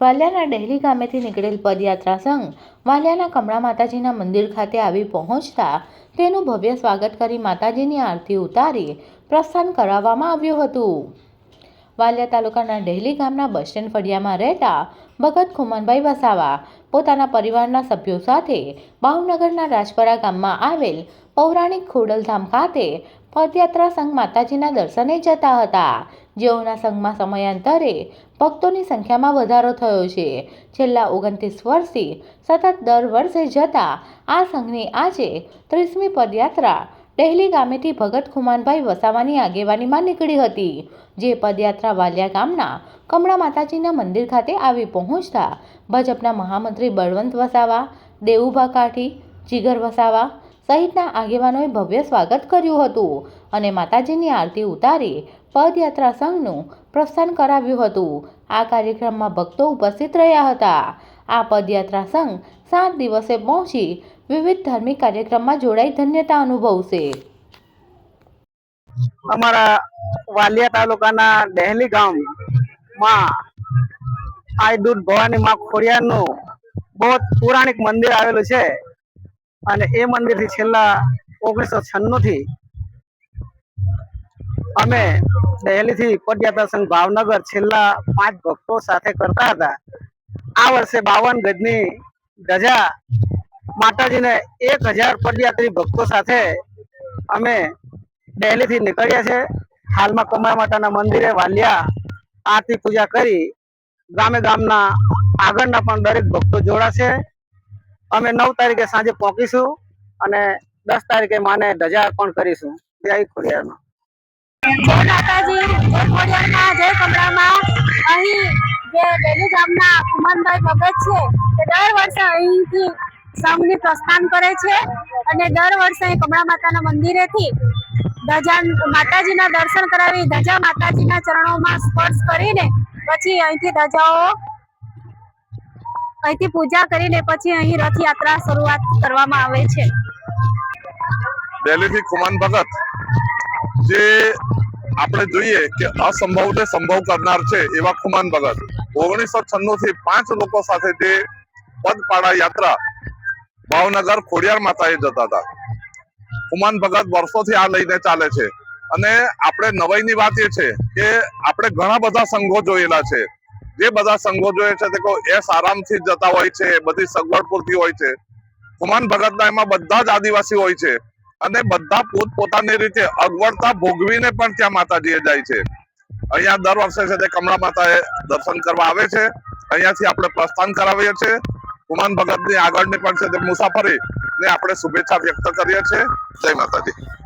વાલિયાના ડહેલી ગામેથી નીકળેલ પદયાત્રા સંઘ વાલિયાના કમળા માતાજીના મંદિર ખાતે આવી પહોંચતા તેનું ભવ્ય સ્વાગત કરી માતાજીની આરતી ઉતારી પ્રસ્થાન કરાવવામાં આવ્યું હતું. વાલિયા તાલુકાના ડહેલી ગામના બસ સ્ટેન્ડ ફળિયામાં રહેતા ભગત ખુમનભાઈ વસાવા પોતાના પરિવારના સભ્યો સાથે ભાવનગરના રાજપરા ગામમાં આવેલ પૌરાણિક ખોડલધામ ખાતે પદયાત્રા સંઘ માતાજીના દર્શને જતા હતા. જેઓના સંઘમાં સમયાંતરે ભક્તોની સંખ્યામાં વધારો થયો છે. છેલ્લા ઓગણત્રીસ વર્ષથી સતત દર વર્ષે જતા આ સંઘની આજે ત્રીસમી પદયાત્રા ડહેલી ગામેથી ભગત ખુમાનભાઈ વસાવાની આગેવાનીમાં નીકળી હતી. જે પદયાત્રા વાલિયા ગામના કમળા માતાજીના મંદિર ખાતે આવી પહોંચતા ભાજપના મહામંત્રી બળવંત વસાવા, દેવુભા કાઠી, જીગર વસાવા સહિતના આગેવાનોએ ભવ્ય સ્વાગત કર્યું હતું અને માતાજીની આરતી ઉતારી પદયાત્રા સંઘનું પ્રસ્થાન કરાવ્યું હતું. આ કાર્યક્રમમાં ભક્તો ઉપસ્થિત રહ્યા હતા. આ પદયાત્રા સંઘ સાત દિવસે પહોંચી વિવિધ ધાર્મિક કાર્યક્રમમાં જોડાઈ ધન્યતા અનુભવશે. અમારા વાલિયા તાલુકાના ડહેલી ગામમાં આઈ દૂધ ભવાની માં ખોરિયાનું બહુ પૌરાણિક મંદિર આવેલું છે. અને એ મંદિરથી છેલ્લા ઓગણીસો છન્નું થી અમે ડહેલીથી પદયાત્રા સંઘ ભાવનગર છેલ્લા પાંચ ભક્તો સાથે કરતા હતા. આ વર્ષે બાવન ગજની ધજા માતાજીને એક હજાર પદયાત્રી ભક્તો સાથે અમે ડેલીથી નીકળ્યા છે. હાલમાં કમળા માતાના મંદિરે વાલિયા આરતી પૂજા કરી ગામે ગામના આગળના પણ દરેક ભક્તો જોડાશે. અમે નવ તારીખે સાંજે પહોંચીશું અને દસ તારીખે માને ધજા અર્પણ કરીશું. જય ખોડિયારમાં. જય માતાજી, જય ખોડિયારમાં, જય કમળામાં અહીં જે ડેલી ગામના કુમનભાઈ ભગત છે, તે દર વર્ષે અહીંથી સૌની પ્રસ્થાન કરે છે અને દર વર્ષે અહીં કમળા માતાના મંદિરેથી ધજા માતાજીના દર્શન કરાવી ધજા માતાજીના ચરણોમાં સ્પર્શ કરીને પછી અહીંથી ધજાઓ અહીંથી પૂજા કરીને પછી અહીં રથયાત્રા શરૂઆત કરવામાં આવે છે. દિલ્હીથી કુમાન ભગત, જે આપણે જોઈએ કે અસંભવને સંભવ કરનાર છે એવા કુમાન ભગત. ઓગણીસો છન્નું થી પાંચ લોકો સાથે જે પદપાડા યાત્રા ભાવનગર ખોડિયાર માતાએ જતા હતા. ખુમાન ભગત વર્ષોથી આ લઈને ચાલે છે. અને આપણે નવાઈની વાત એ છે કે આપણે ઘણા બધા સંઘો જોયેલા છે. જે બધા સંઘો જોઈએ છે તે એસ આરામથી જતા હોય છે, બધી સગવડ પૂરતી હોય છે. ખુમાન ભગતના એમાં બધા જ આદિવાસી હોય છે. અને બધા પોત પોતાની રીતે અગવડતા ભોગવીને પણ ત્યાં માતાજીએ જાય છે. અહીંયા દર વર્ષે છે તે કમળા માતાએ દર્શન કરવા આવે છે. અહીંયાથી આપણે પ્રસ્થાન કરાવીએ છીએ. કુમાન ભગતની આગળની પણ છે તે મુસાફરી ને આપણે શુભેચ્છા વ્યક્ત કરીએ છીએ. જય માતાજી.